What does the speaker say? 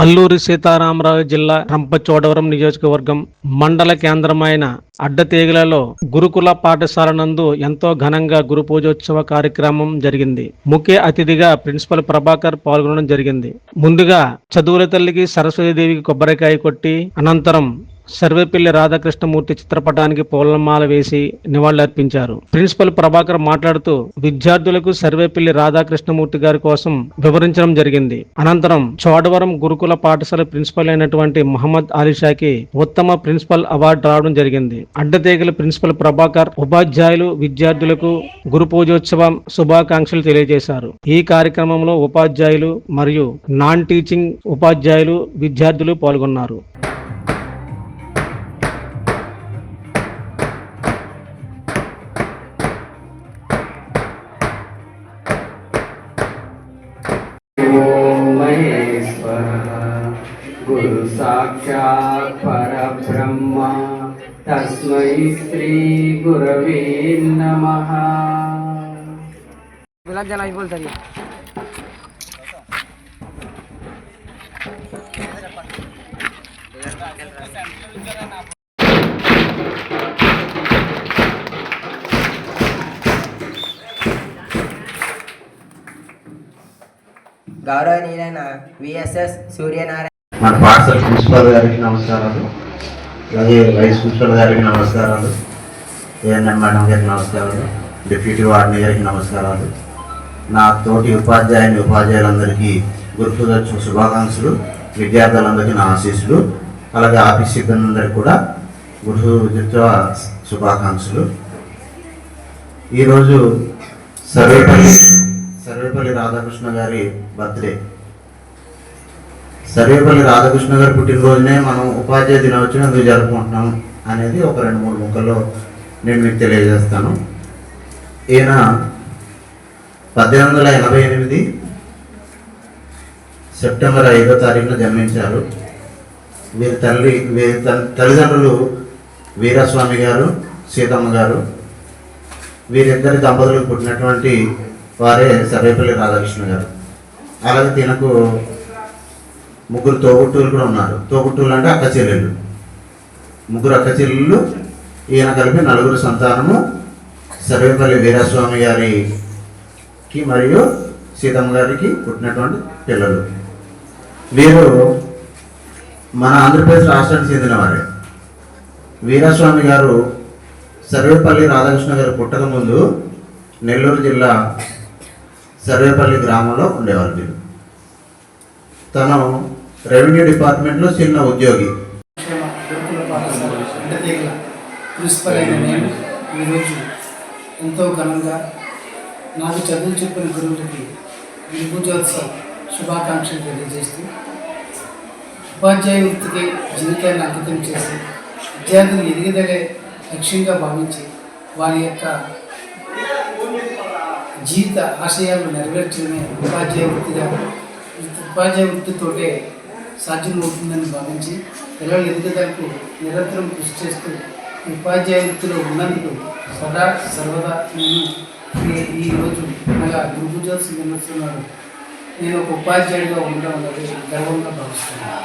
అల్లూరి సీతారామరాజు జిల్లా రంపచోడవరం నియోజకవర్గం మండల కేంద్రమైన అడ్డతీగలలో గురుకుల పాఠశాల నందు ఎంతో ఘనంగా గురు పూజోత్సవ కార్యక్రమం జరిగింది. ముఖ్య అతిథిగా ప్రిన్సిపల్ ప్రభాకర్ పాల్గొనడం జరిగింది. ముందుగా చదువుల తల్లికి సరస్వతీదేవికి కొబ్బరికాయ కొట్టి అనంతరం సర్వేపల్లి రాధాకృష్ణమూర్తి చిత్రపటానికి పూలమాల వేసి నివాళులర్పించారు. ప్రిన్సిపల్ ప్రభాకర్ మాట్లాడుతూ విద్యార్థులకు సర్వేపల్లి రాధాకృష్ణమూర్తి గారి కోసం వివరించడం జరిగింది. అనంతరం చోడవరం గురుకుల పాఠశాల ప్రిన్సిపల్ అయినటువంటి మహమ్మద్ ఆలిషాకి ఉత్తమ ప్రిన్సిపల్ అవార్డు రావడం జరిగింది. అడ్డతీగల ప్రిన్సిపల్ ప్రభాకర్ ఉపాధ్యాయులు విద్యార్థులకు గురు పూజోత్సవం శుభాకాంక్షలు తెలియజేశారు. ఈ కార్యక్రమంలో ఉపాధ్యాయులు మరియు నాన్ టీచింగ్ ఉపాధ్యాయులు విద్యార్థులు పాల్గొన్నారు. गुरुसाक्षात् परब्रह्म। तस्मै श्रीगुरवे नमः। गुलाब जलाज बोल सर గౌరవనీయులైన విఎస్ఎస్ సూర్యనారాయణ మన పాఠశాల ప్రిన్సిపల్ గారికి నమస్కారాలు. అలాగే వైస్ ప్రిన్సిపల్ గారికి నమస్కారాలు. ఏఎన్ఎం మేడం గారికి నమస్కారాలు. డిప్యూటీ వార్డెన్ గారికి నమస్కారాలు. నా తోటి ఉపాధ్యాయుని ఉపాధ్యాయులందరికీ గుర్తుదొచ్చిన శుభాకాంక్షలు విద్యార్థులందరికీ నా ఆశీస్సులు. అలాగే ఆఫీస్ సిబ్బంది కూడా గురుదిత్వ శుభాకాంక్షలు. ఈరోజు సర్వేపల్లి సర్వేపల్లి రాధాకృష్ణ గారి బర్త్డే. సర్వేపల్లి రాధాకృష్ణ గారి పుట్టినరోజునే మనం ఉపాధ్యాయ దినోత్సవం ఎందుకు జరుపుకుంటున్నాం అనేది ఒక రెండు మూడు ముక్కల్లో నేను మీకు తెలియజేస్తాను. ఈయన పద్దెనిమిది వందల ఎనభై ఎనిమిది సెప్టెంబర్ ఐదో తారీఖున జన్మించారు. వీరి తల్లి వీరి తల్లిదండ్రులు వీరస్వామి గారు సీతమ్మ గారు. వీరిద్దరి దంపతులకు పుట్టినటువంటి వారే సర్వేపల్లి రాధాకృష్ణ గారు. అలాగే తినకు ముగ్గురు తోబుట్టువులు కూడా ఉన్నారు. తోబుట్టువులు అంటే అక్క చెల్లెళ్ళు. ముగ్గురు అక్క చెల్లెళ్ళు ఈయన కలిపి నలుగురు సంతానము సర్వేపల్లి వీరస్వామి గారికి మరియు సీతమ్మ గారికి పుట్టినటువంటి పిల్లలు. వీరు మన ఆంధ్రప్రదేశ్ రాష్ట్రానికి చెందిన వారే వీరస్వామి గారు సర్వేపల్లి రాధాకృష్ణ గారు పుట్టక ముందు నెల్లూరు జిల్లా సర్వేపల్లి గ్రామంలో ఉండేవారు వీరు తను రెవెన్యూ డిపార్ట్మెంట్లో చిన్న ఉద్యోగి. ప్రిన్సిపల్ అయిన నేను ఈరోజు ఎంతో ఘనంగా నాకు చదువు చెప్పిన గురువులకి విభూజోత్సవ శుభాకాంక్షలు తెలియజేస్తూ ఉపాధ్యాయ వృత్తికి జీవితాన్ని అంకితం చేసి విద్యార్థులు ఎదుగుదలే లక్ష్యంగా భావించి వారి యొక్క జీవిత ఆశయాలను నెరవేర్చడమే ఉపాధ్యాయ వృత్తిగా ఉపాధ్యాయ వృత్తితోటే సాధ్యమవుతుందని భావించి పిల్లల ఎదుగుదలకు నిరంతరం కృషి చేస్తూ ఉపాధ్యాయ వృత్తిలో ఉన్నందుకు సదా సర్వదా నేను ఈ- రోజు అనగా గురుజోత్సవ దినోత్సవం నేను ఒక ఉపాధ్యాయుడిగా ఉండడం అనేది గర్వంగా భావిస్తున్నాను.